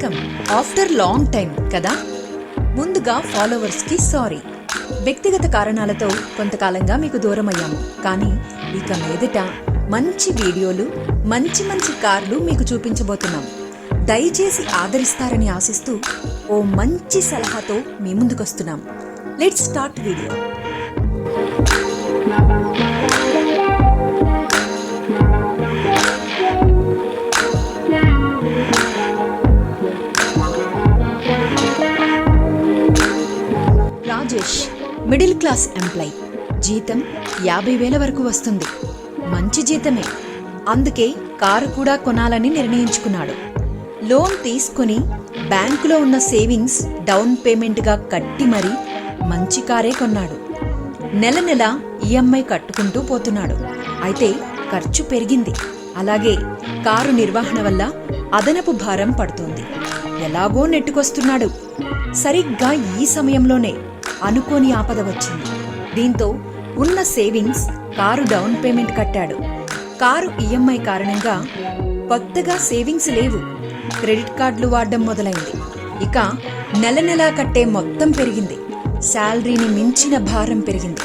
Welcome after long time కదా? ముందుగా ఫాలోవర్స్కి sorry వ్యక్తిగత కారణాలతో కొంతకాలంగా మీకు దూరం అయ్యాము కానీ ఇక మీదట మంచి వీడియోలు మంచి మంచి కార్లు మీకు చూపించబోతున్నాం. దయచేసి ఆదరిస్తారని ఆశిస్తూ ఓ మంచి సలహాతో మీ ముందుకొస్తున్నాం. Let's start video middle class employee. జీతం యాభై వేల వరకు వస్తుంది. మంచి జీతమే. అందుకే కారు కూడా కొనాలని నిర్ణయించుకున్నాడు. లోన్ తీసుకుని బ్యాంకులో ఉన్న సేవింగ్స్ డౌన్ పేమెంట్గా కట్టి మరీ మంచి కారే కొన్నాడు. నెల నెల ఈఎంఐ కట్టుకుంటూ పోతున్నాడు. అయితే ఖర్చు పెరిగింది. అలాగే కారు నిర్వహణ వల్ల అదనపు భారం పడుతోంది. ఎలాగో నెట్టుకొస్తున్నాడు. సరిగ్గా ఈ సమయంలోనే అనుకోని ఆపద వచ్చింది. దీంతో ఉన్న సేవింగ్స్ కారు డౌన్ పేమెంట్ కట్టాడు. కారు ఈఎంఐ కారణంగా కొత్తగా సేవింగ్స్ లేవు. క్రెడిట్ కార్డులు వాడడం మొదలైంది. ఇక నెల నెలా కట్టే మొత్తం పెరిగింది. శాలరీని మించిన భారం పెరిగింది.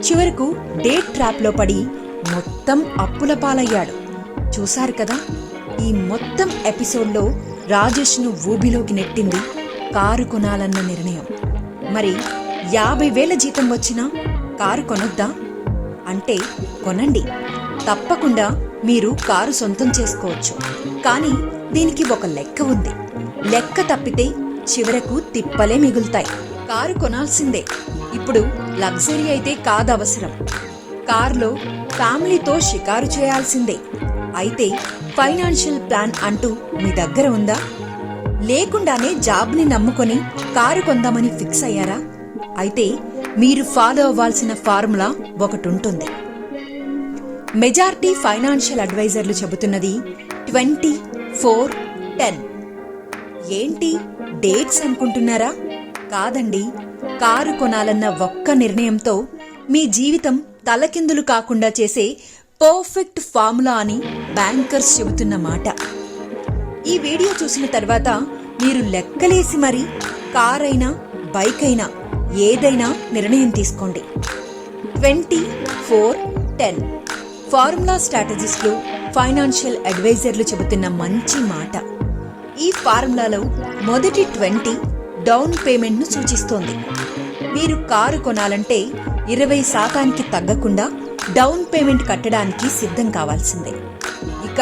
చివరకు డేట్ ట్రాప్లో పడి మొత్తం అప్పుల పాలయ్యాడు. చూశారు కదా? ఈ మొత్తం ఎపిసోడ్లో రాజేష్ను ఊబిలోకి నెట్టింది కారు కొనాలన్న నిర్ణయం. మరి యాభై వేల జీతం వచ్చినా కారు కొనొద్దా? అంటే కొనండి. తప్పకుండా మీరు కారు సొంతం చేసుకోవచ్చు. కానీ దీనికి ఒక లెక్క ఉంది. లెక్క తప్పితే చివరకు తిప్పలే మిగులుతాయి. కారు కొనాల్సిందే. ఇప్పుడు లగ్జరీ అయితే కాదవసరం. కారులో ఫ్యామిలీతో షికారు చేయాల్సిందే. అయితే ఫైనాన్షియల్ ప్లాన్ అంటూ మీ దగ్గర ఉందా? లేకుండానే జాబ్ని నమ్ముకొని కారు కొందామని ఫిక్స్ అయ్యారా? అయితే మీరు ఫాలో అవ్వాల్సిన ఫార్ములా ఒకటి ఉంటుంది మెజార్టీ ఫైనాన్షియల్ అడ్వైజర్లు చెబుతున్నది ట్వంటీ ఫోర్ టెన్ ఏంటి డేట్స్ అనుకుంటున్నారా? కాదండి కారు కొనాలన్న ఒక్క నిర్ణయంతో మీ జీవితం తలకిందులు కాకుండా చేసే పర్ఫెక్ట్ ఫార్ములా అని బ్యాంకర్స్ చెబుతున్న మాట. ఈ వీడియో చూసిన తర్వాత మీరు లెక్కలేసి మరి కార్ అయినా బైక్ అయినా ఏదైనా నిర్ణయం తీసుకోండి. Twenty four ten. ఫార్ములా స్ట్రాటజిస్టులు ఫైనాన్షియల్ అడ్వైజర్లు చెబుతున్న మంచి మాట. ఈ ఫార్ములాలో మొదటి ట్వంటీ డౌన్ పేమెంట్ను సూచిస్తోంది. మీరు కారు కొనాలంటే ఇరవై శాతానికి తగ్గకుండా డౌన్ పేమెంట్ కట్టడానికి సిద్ధం కావాల్సిందే. ఇక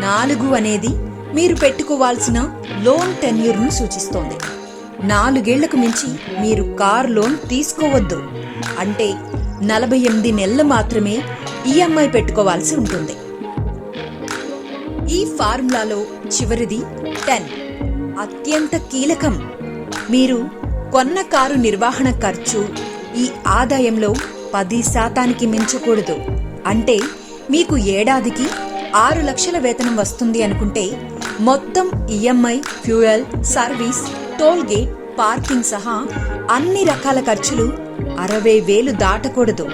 నాలుగు అనేది మీరు పెట్టుకోవాల్సిన లోన్ టెన్యూర్ను సూచిస్తోంది. నాలుగేళ్ళకు మించి మీరు కార్ లోన్ తీసుకోవద్దు. అంటే నలభై ఎనిమిది నెలలు మాత్రమే ఈఎంఐ పెట్టుకోవాల్సి ఉంటుంది. ఈ ఫార్ములాలో చివరిది టెన్. అత్యంత కీలకం. మీరు కొన్న కారు నిర్వహణ ఖర్చు ఈ ఆదాయంలో పది శాతానికి మించకూడదు. అంటే మీకు ఏడాదికి ఆరు లక్షల వేతనం వస్తుంది అనుకుంటే మొత్తం EMI fuel service toll gate parking సహా అన్ని రకాల ఖర్చులు అరవై వేలు దాటకూడదు.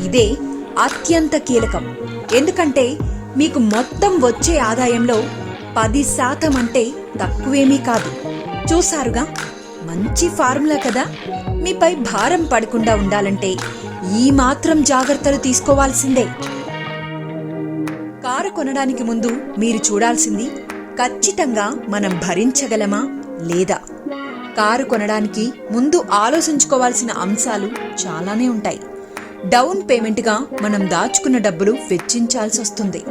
ఇదే అత్యంత కీలకం. ఎందుకంటే మీకు మొత్తం వచ్చే ఆదాయంలో పది శాతం అంటే తక్కువేమీ కాదు. చూసారుగా మంచి ఫార్ములా కదా? మీపై భారం పడకుండా ఉండాలంటే ఈ మాత్రం జాగ్రత్తలు తీసుకోవాల్సిందే. కారు కొనడానికి ముందు మీరు చూడాల్సింది ఖచ్చితంగా మనం భరించగలమా? లేదా? కారు కొనడానికి ముందు ఆలోచించుకోవాల్సిన అంశాలు చాలానే ఉంటాయి. డౌన్ పేమెంట్గా మనం దాచుకున్న డబ్బులు వెచ్చించాల్సి వస్తుంది.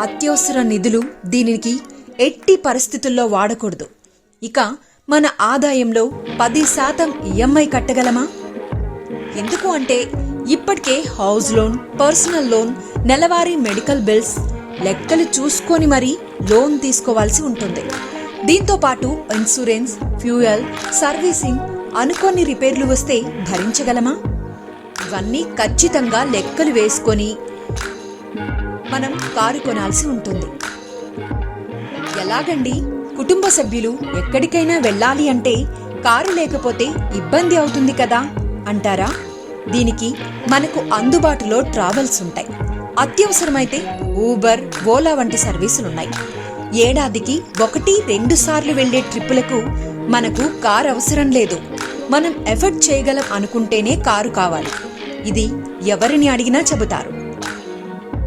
అత్యవసర నిధులు దీనికి ఎట్టి పరిస్థితుల్లో వాడకూడదు. ఇక మన ఆదాయంలో పది శాతం ఈఎంఐ కట్టగలమా? ఎందుకు అంటే ఇప్పటికే హౌస్ లోన్ పర్సనల్ లోన్ నెలవారీ మెడికల్ బిల్స్ లెక్కలు చూసుకొని మరీ లోన్ తీసుకోవాల్సి ఉంటుంది. దీంతో పాటు ఇన్సూరెన్స్ ఫ్యూయల్ సర్వీసింగ్ అనుకోని రిపేర్లు వస్తే భరించగలమా? ఇవన్నీ ఖచ్చితంగా లెక్కలు వేసుకొని మనం కారు కొనాల్సి ఉంటుంది. ఎలాగండి? కుటుంబ సభ్యులు ఎక్కడికైనా వెళ్ళాలి అంటే కారు లేకపోతే ఇబ్బంది అవుతుంది కదా? అంటారా? దీనికి మనకు అందుబాటులో ట్రావెల్స్ ఉంటాయి. అత్యవసరమైతే ఊబర్ ఓలా వంటి సర్వీసులున్నాయి. ఏడాదికి ఒకటి రెండు సార్లు వెళ్ళే ట్రిప్పులకు మనకు కారు అవసరం లేదు. మనం ఎఫర్ట్ చేయగలం అనుకుంటేనే కారు కావాలి. ఇది ఎవరిని అడిగినా చెబుతారు.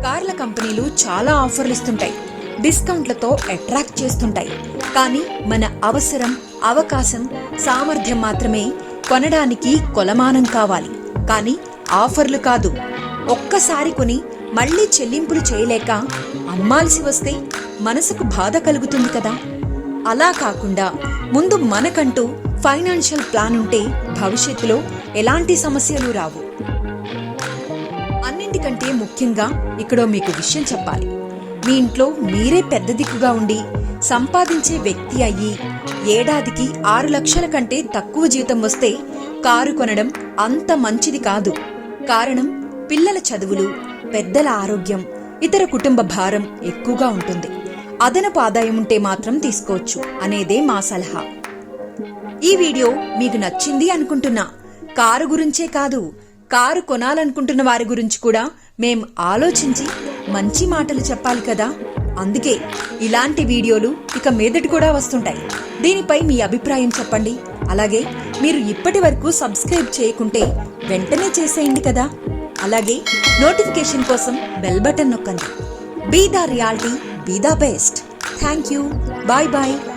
కార్ల కంపెనీలు చాలా ఆఫర్లు ఇస్తుంటాయి. డిస్కౌంట్లతో అట్రాక్ట్ చేస్తుంటాయి. కానీ మన అవసరం అవకాశం సామర్థ్యం మాత్రమే కొనడానికి కొలమానం కావాలి. కానీ ఆఫర్లు కాదు. ఒక్కసారి కొని మళ్ళీ చెల్లింపులు చేయలేక అమ్మాల్సి వస్తే మనసుకు బాధ కలుగుతుంది కదా? అలా కాకుండా ముందు మనకంటూ ఫైనాన్షియల్ ప్లాన్ ఉంటే భవిష్యత్తులో ఎలాంటి సమస్యలు రావు. అన్నింటికంటే ముఖ్యంగా ఇక్కడ మీకు విషయం చెప్పాలి. మీ ఇంట్లో మీరే పెద్ద దిక్కుగా ఉండి సంపాదించే వ్యక్తి అయ్యి ఏడాదికి ఆరు లక్షల కంటే తక్కువ జీతం వస్తే కారు కొనడం అంత మంచిది కాదు. కారణం పిల్లల చదువులు పెద్దల ఆరోగ్యం ఇతర కుటుంబ భారం ఎక్కువగా ఉంటుంది. అదనపు ఆదాయం ఉంటే మాత్రం తీసుకోవచ్చు అనేదే మా సలహా. ఈ వీడియో మీకు నచ్చింది అనుకుంటున్నా. కారు గురించే కాదు కారు కొనాలనుకుంటున్న వారి గురించి కూడా మేం ఆలోచించి మంచి మాటలు చెప్పాలి కదా. అందుకే ఇలాంటి వీడియోలు ఇక మీదటి కూడా వస్తుంటాయి. దీనిపై మీ అభిప్రాయం చెప్పండి. అలాగే మీరు ఇప్పటి వరకు సబ్స్క్రైబ్ చేయకుంటే వెంటనే చేసేయండి కదా. అలాగే నోటిఫికేషన్ కోసం బెల్ బటన్ నొక్కండి. Be the reality be the best. Thank you. Bye bye.